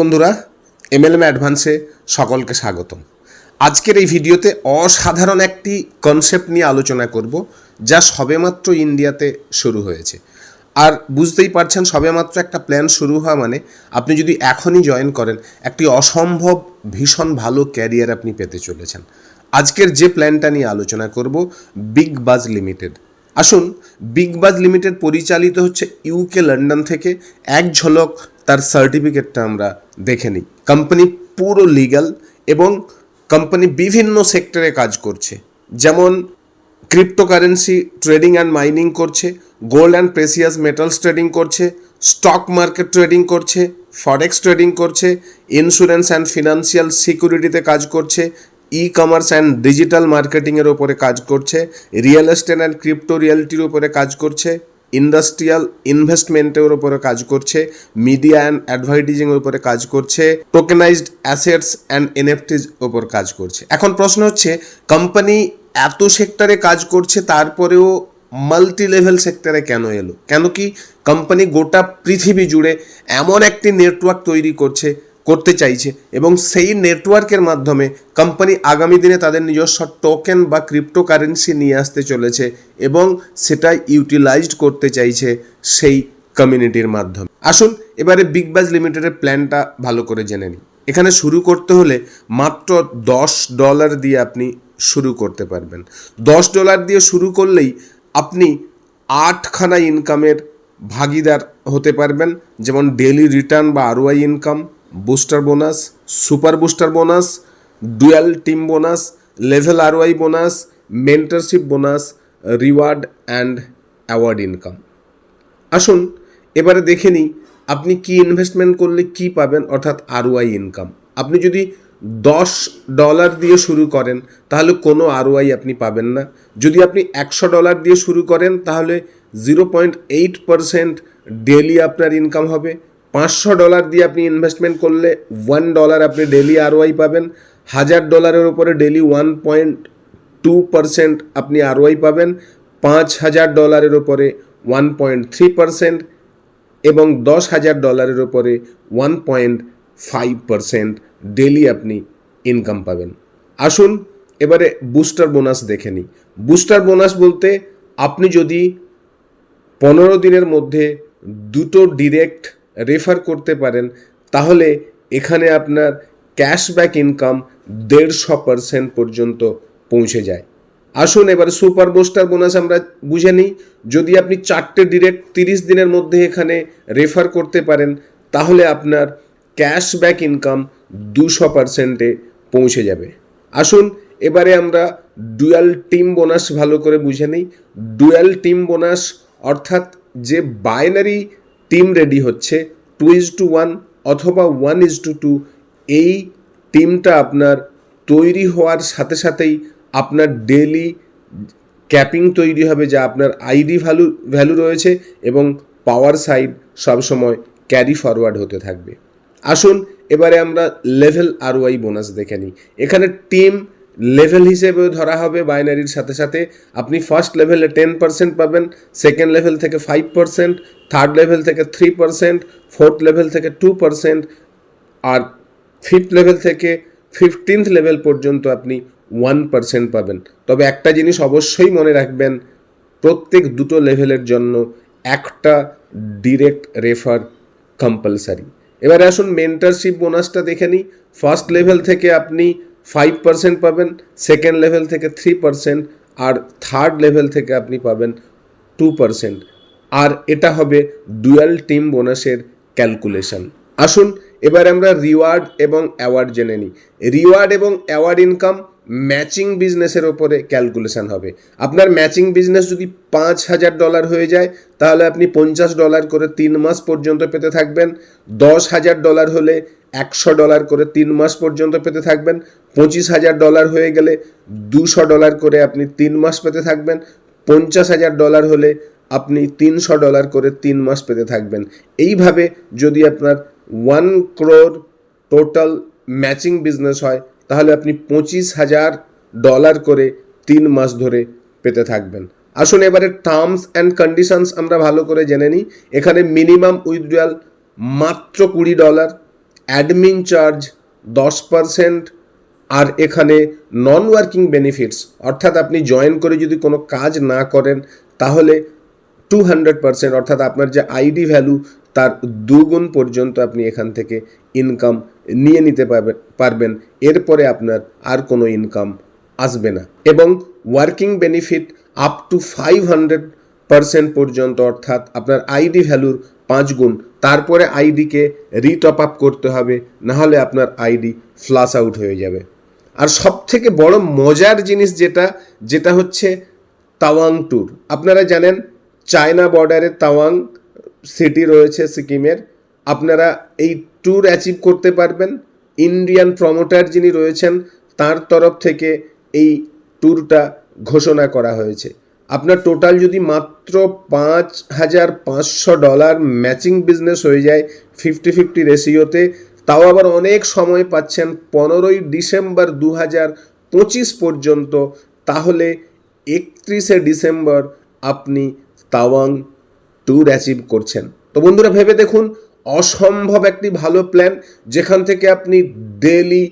বন্ধুরা এমএলএম অ্যাডভান্সে সকলকে স্বাগতম। আজকের এই ভিডিওতে অসাধারণ একটি কনসেপ্ট নিয়ে আলোচনা করব, যা সবেমাত্র ইন্ডিয়াতে শুরু হয়েছে। আর বুঝতেই পারছেন, সবেমাত্র একটা প্ল্যান শুরু হওয়া মানে আপনি যদি এখনই জয়েন করেন, একটি অসম্ভব ভীষণ ভালো ক্যারিয়ার আপনি পেতে চলেছেন। আজকের যে প্ল্যানটা নিয়ে আলোচনা করব বিগ বাজ লিমিটেড আসুন বিগ বাজ লিমিটেড পরিচালিত হচ্ছে ইউকে লন্ডন থেকে। এক ঝলক তার সার্টিফিকেটটা আমরা দেখে নিই। কোম্পানি পুরো লিগ্যাল এবং কোম্পানি বিভিন্ন সেক্টরে কাজ করছে। যেমন ক্রিপ্টোকারেন্সি ট্রেডিং অ্যান্ড মাইনিং করছে gold and precious metals trading করছে স্টক মার্কেট ট্রেডিং করছে ফরেক্স ট্রেডিং করছে ইন্স্যুরেন্স অ্যান্ড ফিনান্সিয়াল সিকিউরিটিতে কাজ করছে ই কমার্স অ্যান্ড ডিজিটাল মার্কেটিংয়ের ওপরে কাজ করছে রিয়েল এস্টেট অ্যান্ড ক্রিপ্টো রিয়েলিটির ওপরে কাজ করছে ইন্ডাস্ট্রিয়াল ইনভেস্টমেন্টের উপরে কাজ করছে মিডিয়া অ্যান্ড অ্যাডভার্টাইজিংয়ের উপরে কাজ করছে টোকেনাইজড অ্যাসেটস অ্যান্ড এনএফটির ওপর কাজ করছে। এখন প্রশ্ন হচ্ছে কোম্পানি এত সেক্টরে কাজ করছে, তারপরেও মাল্টি লেভেল সেক্টরে কেন এলো? কেন কি কোম্পানি গোটা পৃথিবী জুড়ে এমন একটি নেটওয়ার্ক তৈরি করছে করতে চাইছে এবং সেই নেটওয়ার্কের মাধ্যমে কোম্পানি আগামী দিনে তাদের নিজস্ব টোকেন বা ক্রিপ্টোকারেন্সি নিয়ে আসতে চলেছে এবং সেটা ইউটিলাইজড করতে চাইছে সেই কমিউনিটির মাধ্যমে। আসুন, এবারে বিগ বাজ লিমিটেডের প্ল্যানটা ভালো করে জেনে নিই। এখানে শুরু করতে হলে মাত্র দশ ডলার দিয়ে আপনি শুরু করতে পারবেন। দশ ডলার দিয়ে শুরু করলেই আপনি আটখানা ইনকামের ভাগিদার হতে পারবেন, যেমন ডেলি রিটার্ন বা ROI income booster bonus, super booster bonus, dual team bonus, level ROI bonus, mentorship bonus, reward and award income. আসুন, এবারে দেখে নিই আপনি কি ইনভেস্টমেন্ট করলে কি পাবেন, অর্থাৎ আরওয়াই ইনকাম। আপনি যদি দশ ডলার দিয়ে শুরু করেন, তাহলে কোনো আরওয়াই আপনি পাবেন না। যদি আপনি একশো ডলার দিয়ে শুরু করেন, তাহলে zero point eight percent daily আপনার ইনকাম হবে। পাঁচশো ডলার দিয়ে আপনি ইনভেস্টমেন্ট করলে ওয়ান ডলার আপনি ডেলি আরওয়াই পাবেন। হাজার ডলারের উপরে daily one point two percent আপনি আরওয়াই পাবেন। পাঁচ হাজার ডলারের উপরে ওয়ান পয়েন্ট থ্রি পারসেন্ট এবং দশ হাজার ডলারের উপরে one point five percent daily আপনি ইনকাম পাবেন। আসুন, এবারে বুস্টার বোনাস দেখে নিই। বুস্টার বোনাস বলতে আপনি যদি পনেরো দিনের মধ্যে দুটো ডিরেক্ট রেফার করতে পারেন, তাহলে এখানে আপনার ক্যাশব্যাক ইনকাম দেড়শো পারসেন্ট পর্যন্ত পৌঁছে যায়। আসুন এবার সুপার বোস্টার বোনাস আমরা বুঝে নিই। যদি আপনি চারটে ডিরেক্ট তিরিশ দিনের মধ্যে এখানে রেফার করতে পারেন, তাহলে আপনার ক্যাশব্যাক ইনকাম দুশো পারসেন্টে পৌঁছে যাবে। আসুন এবারে আমরা ডুয়াল টিম বোনাস ভালো করে বুঝে নিই। ডুয়াল টিম বোনাস অর্থাৎ যে বাইনারি টিম রেডি হচ্ছে টু ইজ টু ওয়ান অথবা one is to two two টিমটা আপনার তৈরি হওয়ার সাথে সাথেই আপনার ডেলি ক্যাপিং তৈরি হবে যা আপনার আইডি ভ্যালু ভ্যালু রয়েছে এবং পাওয়ার সাইড সবসময় ক্যারি ফরওয়ার্ড হতে থাকবে। আসুন, এবারে আমরা লেভেল আর ওয়াই বোনাস দেখে নিই। এখানে টিম লেভেল হিসেবে ধরা হবে বাইনারির সাথে সাথে। আপনি ফার্স্ট লেভেলে টেন পার্সেন্ট পাবেন সেকেন্ড লেভেল থেকে ফাইভ পার্সেন্ট থার্ড লেভেল থেকে থ্রি পার্সেন্ট ফোর্থ লেভেল থেকে টু পার্সেন্ট আর ফিফথ লেভেল থেকে ফিফটিন্থ লেভেল পর্যন্ত আপনি ওয়ান পার্সেন্ট পাবেন। তবে একটা জিনিস অবশ্যই মনে রাখবেন, প্রত্যেক দুটো লেভেলের জন্য একটা ডিরেক্ট রেফার কম্পালসারি এবারে আসুন মেন্টারশিপ বোনাসটা দেখে নিই। ফার্স্ট লেভেল থেকে আপনি ফাইভ পার্সেন্ট পাবেন সেকেন্ড লেভেল থেকে থ্রি পার্সেন্ট আর থার্ড লেভেল থেকে আপনি পাবেন টু পার্সেন্ট আর এটা হবে ডুয়াল টিম বোনাসের ক্যালকুলেশন আসুন, এবার আমরা রিওয়ার্ড এবং অ্যাওয়ার্ড জেনে নিই। রিওয়ার্ড এবং অ্যাওয়ার্ড ইনকাম ম্যাচিং বিজনেসের ওপরে ক্যালকুলেশন হবে। আপনার ম্যাচিং বিজনেস যদি পাঁচ হাজার ডলার হয়ে যায়, তাহলে আপনি পঞ্চাশ ডলার করে তিন মাস পর্যন্ত পেতে থাকবেন। দশ হাজার ডলার হলে একশো ডলার করে তিন মাস পর্যন্ত পেতে থাকবেন। পঁচিশ হাজার ডলার হয়ে গেলে দুশো ডলার করে আপনি তিন মাস পেতে থাকবেন। পঞ্চাশ হাজার ডলার হলে আপনি তিনশো ডলার করে তিন মাস পেতে থাকবেন। এইভাবে যদি আপনার one crore total matching business হয়, তাহলে আপনি পঁচিশ হাজার ডলার করে তিন মাস ধরে পেতে থাকবেন। আসুন এবারে টার্মস অ্যান্ড কন্ডিশনস আমরা ভালো করে জেনে নিই। এখানে মিনিমাম উইথড্রয়াল মাত্র কুড়ি ডলার অ্যাডমিন চার্জ দশ পারসেন্ট আর এখানে নন ওয়ার্কিং বেনিফিটস অর্থাৎ আপনি জয়েন করে যদি কোনো কাজ না করেন, তাহলে টু হান্ড্রেড পারসেন্ট অর্থাৎ আপনার যে আইডি ভ্যালু তার দুগুণ পর্যন্ত আপনি এখান থেকে ইনকাম নিয়ে নিতে পারবেন পারবেন। এরপরে আপনার আর কোনো ইনকাম আসবে না। এবং working benefit up to five hundred percent পর্যন্ত, অর্থাৎ আপনার আইডি ভ্যালুর পাঁচ গুণ। তারপরে আইডিকে রিটপ আপ করতে হবে, নাহলে আপনার আইডি ফ্লাশ আউট হয়ে যাবে। আর সব থেকে বড় মজার জিনিস যেটা যেটা হচ্ছে তাওয়াং ট্যুর আপনারা জানেন, চায়না বর্ডারে তাওয়াং সিটি রয়েছে সিকিমের। আপনারা এই ট্যুর অ্যাচিভ করতে পারবেন। ইন্ডিয়ান প্রমোটার যিনি রয়েছেন, তার তরফ থেকে এই ট্যুরটা ঘোষণা করা হয়েছে। আপনার টোটাল যদি মাত্র পাঁচ হাজার পাঁচশো ডলার ম্যাচিং বিজনেস হয়ে যায় ফিফটি ফিফটি রেশিওতে তাও আবার অনেক সময় পাচ্ছেন পনেরোই ডিসেম্বর দু হাজার পঁচিশ পর্যন্ত। তাহলে একত্রিশে ডিসেম্বর আপনি তাওয়াং ট্যুর অ্যাচিভ করছেন। তো বন্ধুরা, ভেবে দেখুন, অসম্ভব একটি ভালো প্ল্যান যেখান থেকে আপনি ডেলি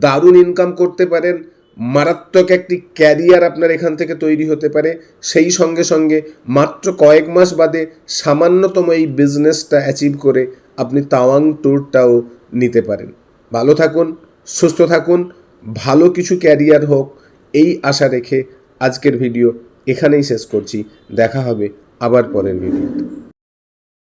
দারুণ ইনকাম করতে পারেন। মারাত্মক একটি ক্যারিয়ার আপনার এখান থেকে তৈরি হতে পারে। সেই সঙ্গে সঙ্গে মাত্র কয়েক মাস বাদে সামান্যতম এই বিজনেসটা অ্যাচিভ করে আপনি তাওয়াং ট্যুরটাও নিতে পারেন। ভালো থাকুন, সুস্থ থাকুন, ভালো কিছু ক্যারিয়ার হোক, এই আশা রেখে আজকের ভিডিও এখানেই শেষ করছি। দেখা হবে আবার পরের ভিডিওতে